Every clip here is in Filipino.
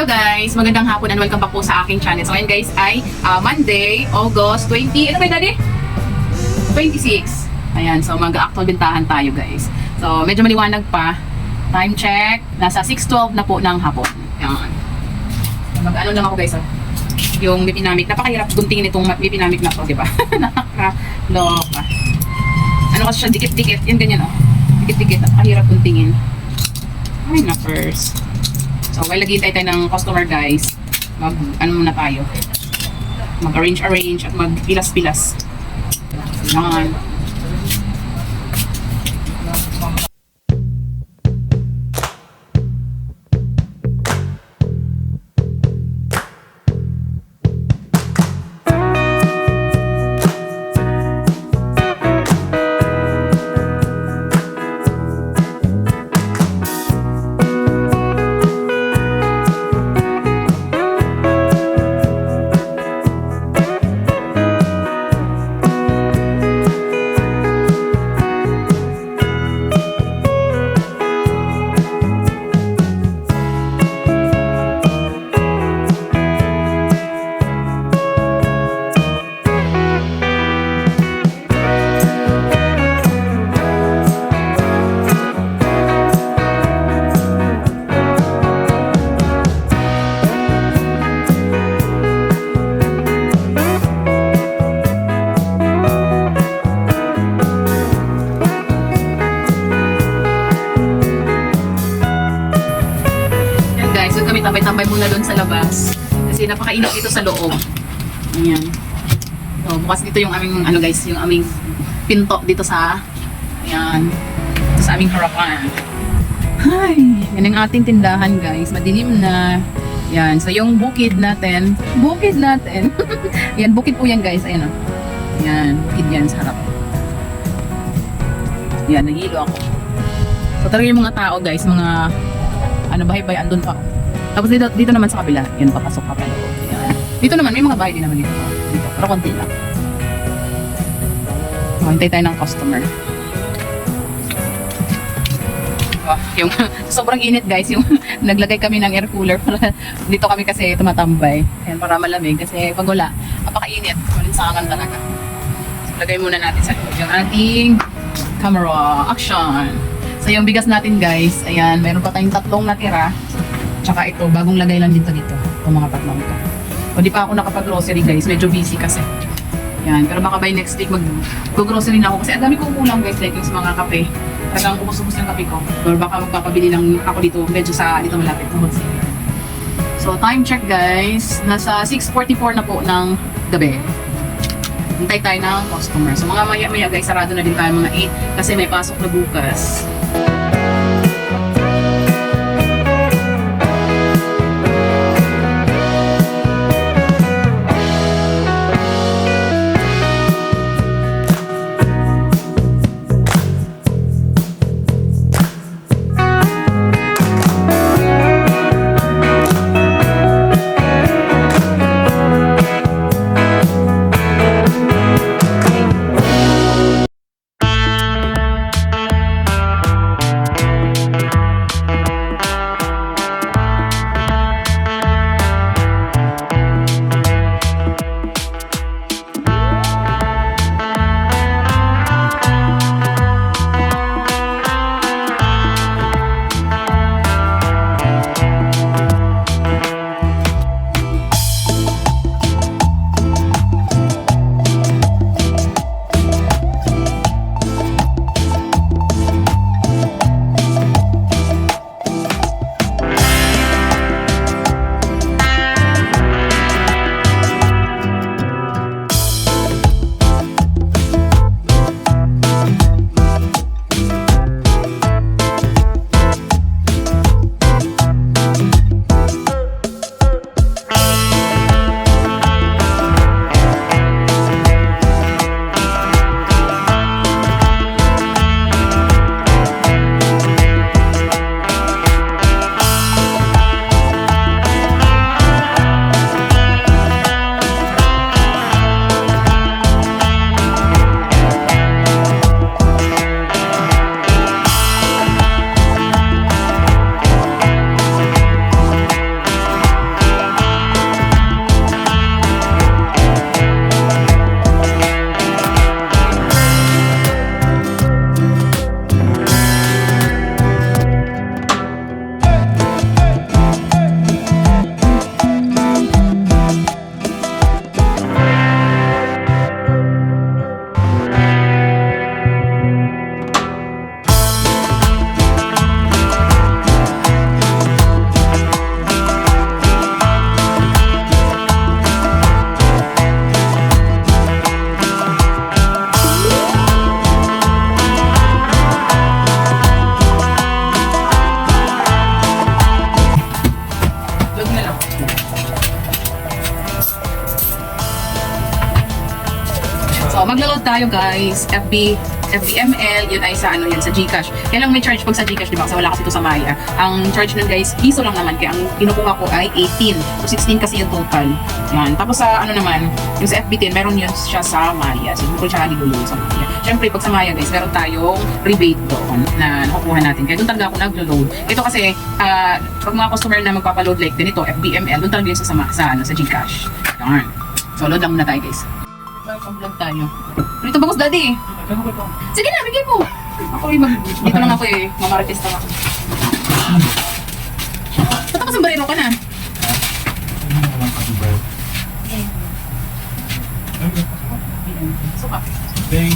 Hello guys! Magandang hapon and welcome back po sa aking channel. So ngayon guys ay ah, Monday, August 20, ano ba daddy? 26. Ayan, so mag-actual bintahan tayo guys. So medyo maliwanag pa. Time check, nasa 6.12 na po ng hapon. Ayan. Mag-ano lang ako guys oh. Yung bipinamik, napakahirap guntingin itong bipinamik na to, di ba? Nakakaloka. Ano kasi siya, dikit-dikit. Yan ganyan oh. Dikit-dikit, napakahirap guntingin. Ay na first. So, while naghihintay tayo ng customer guys, mag, ano muna tayo, mag-arrange-arrange at mag-pilas-pilas. Yan tambay-tambay muna doon sa labas. Kasi napakainit dito sa loob. Ayan. So, bukas dito yung aming, ano guys, yung aming pinto dito sa, ayan, dito sa aming harapan. Ay, yan ang ating tindahan guys. Madilim na. Yan, so yung bukid natin, bukid natin. yan, bukid po yan guys. Ayan o. Yan, bukid yan sa harap. Yan, nagilo ako. So talaga yung mga tao guys, mga ano bahay-bahay andun pa. Tapos dito, dito naman sa kabila, yan papasok ka pa. Yan. Dito naman, may mga bahay din naman dito. dito pero konti lang. Hintay tayo ng customer. Ah, yung sobrang init guys, yung naglagay kami ng air cooler para dito kami kasi tumatambay. Ayan, para malamig kasi pag wala, napakainit. Malinsangan talaga. So, lagay muna natin sa loob yung ating camera. Action! So yung bigas natin guys, ayan, meron pa tayong tatlong natira. Tsaka ito, bagong lagay lang dito dito. Itong mga tatlong ito. O di pa ako nakapag-grocery guys, medyo busy kasi. Yan, pero baka by next week mag-grocery na ako kasi ang dami kong kulang guys, like yung sa mga kape. Talagang ubos-ubos yung kape ko. Or baka magpapabili lang ako dito, medyo sa dito malapit. So time check guys, nasa 6.44 na po ng gabi. Hintay tayo ng customer. So mga maya-maya guys, sarado na din tayo mga 8 kasi may pasok na bukas. Tayo guys, FB, FBML, yun ay sa ano yan, sa Gcash. Kaya lang may charge pag sa Gcash, di ba? Kasi wala kasi ito sa Maya. Ang charge nun guys, piso lang naman. Kaya ang kinukuha ko ay 18. So 16 kasi yung total. Yan. Tapos sa ano naman, yung sa FB10, meron yun siya sa Maya. So hindi ko siya haligulo sa Maya. Siyempre, pag sa Maya guys, meron tayong rebate doon na nakukuha natin. Kaya doon talaga ako naglo-load. Ito kasi, ah, pag mga customer na magpapaload like din ito, FBML, doon talaga yun sa, sa, sa, ano, sa Gcash. Yarn. So, load lang muna tayo guys. Pag-vlog tayo. Rito bagos daddy. Sige na, bigay mo. Ako eh, mag... Dito lang ako eh. Mamarites lang ako. Ba't ako sombrero ka na? Suka. Time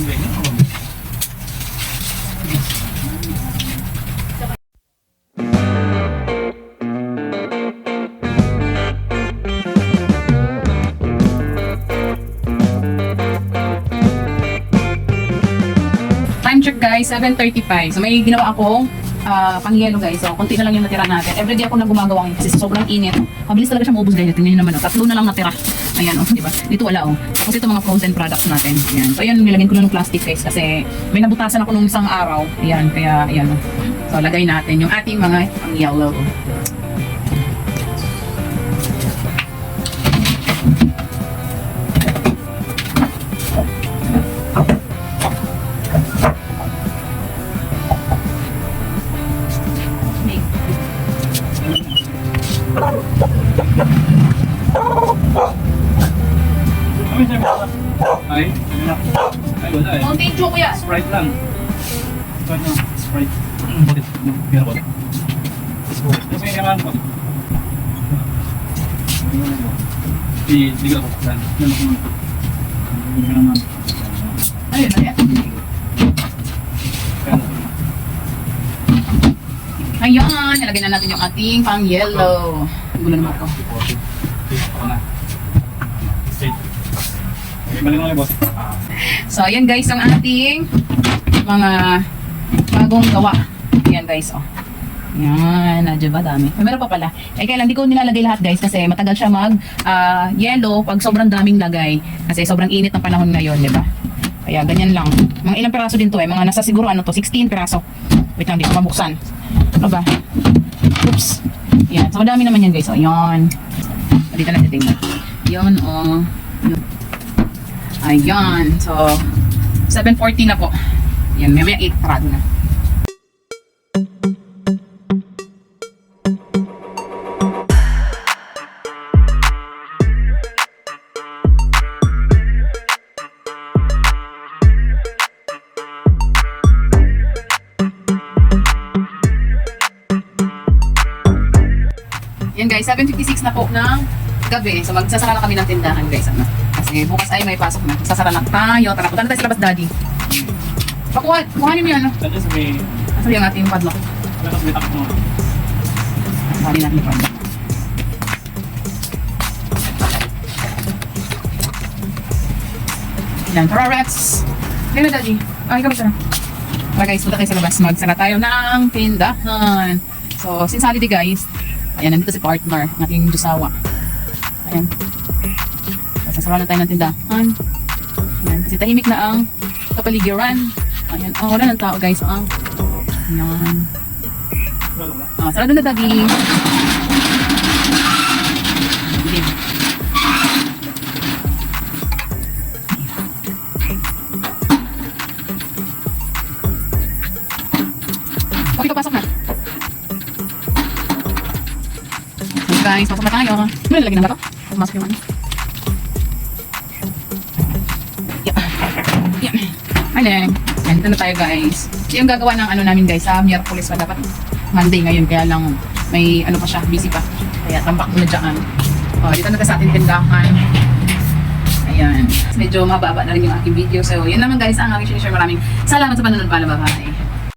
check guys, 7.35. So may ginawa akong ah, pang-yelo guys. So konti na lang yung natira natin. Everyday ako na gumagawa ngayon kasi sobrang init. Mabilis talaga siya maubos guys. Tingnan nyo naman. Oh. Tatlo na lang natira. Ayan oh, di ba? Dito wala oh. Tapos ito mga frozen products natin. Ayan. So ayan, nilagyan ko lang ng plastic guys kasi may nabutasan ako nung isang araw. Ayan, kaya ayan oh. So lagay natin yung ating mga pang-yellow. Ay, wala eh. Mountain Dew kuya. Sprite lang. Sprite lang. Sprite. Bakit? Meron ba? Kasi naman ko. Di, di ka. Yan naman. Ayun, ayun. Yan. Ayan, nilagay na natin yung ating pang-yellow. Gulo naman ako. Ako na. Straight. Okay, balik mo lang boss. So, ayan guys, ang ating mga bagong gawa. Ayan guys, oh. Yan, nadyo ba dami? May meron pa pala. Eh, kailan di ko nilalagay lahat guys kasi matagal siya mag ah, yellow pag sobrang daming lagay. Kasi sobrang init ng panahon ngayon, di ba? Kaya ganyan lang. Mga ilang piraso din to eh. Mga nasa siguro ano to, 16 piraso. Wait lang, di ko mabuksan. Ano ba? Oops. Yan. So, madami naman yan guys. O, yan. Dito natin tingnan. Yan, oh. Yun. Ayan. So, 7.40 na po. Yan, may may 8 parado na. Yan guys, 7.56 na po ng gabi. So magsasara na kami ng tindahan guys. Ano? Kasi bukas ay may pasok na. Magsasara na tayo. Tara, punta na tayo sa labas daddy. Pakuha, kuhanin mo yun. Ano? Saan sa may... Asa yung ating padlock? Saan sa may takbo? Kuhanin natin yung padlock. Yan, tara rats! Yan na daddy. Ay, kami tara. Tara guys, punta tayo sa labas. Magsara tayo ng tindahan. So, since holiday guys, ayan, nandito si partner, ang ating jusawa. Ayan. Sasara na tayo ng tindahan. Ayan, kasi tahimik na ang kapaligiran. Ayan, oh, wala ng tao guys. Ah. Ayan. Ah, sarado na. Dilim. Okay, papasok na. So guys, pasok na tayo. Ano nilagay na ba ito? Pumasok yung ano. Ayan. Yan, dito na tayo guys. Yung gagawa ng ano namin guys, sa Miyerkules pa dapat Monday ngayon, kaya lang may ano pa siya, busy pa. Kaya tambak muna dyan. O, dito na sa ating tindahan. Ayan. Medyo mababa na rin yung aking video. So, yun naman guys ang aking share. Maraming salamat sa panonood. Pala, bye-bye.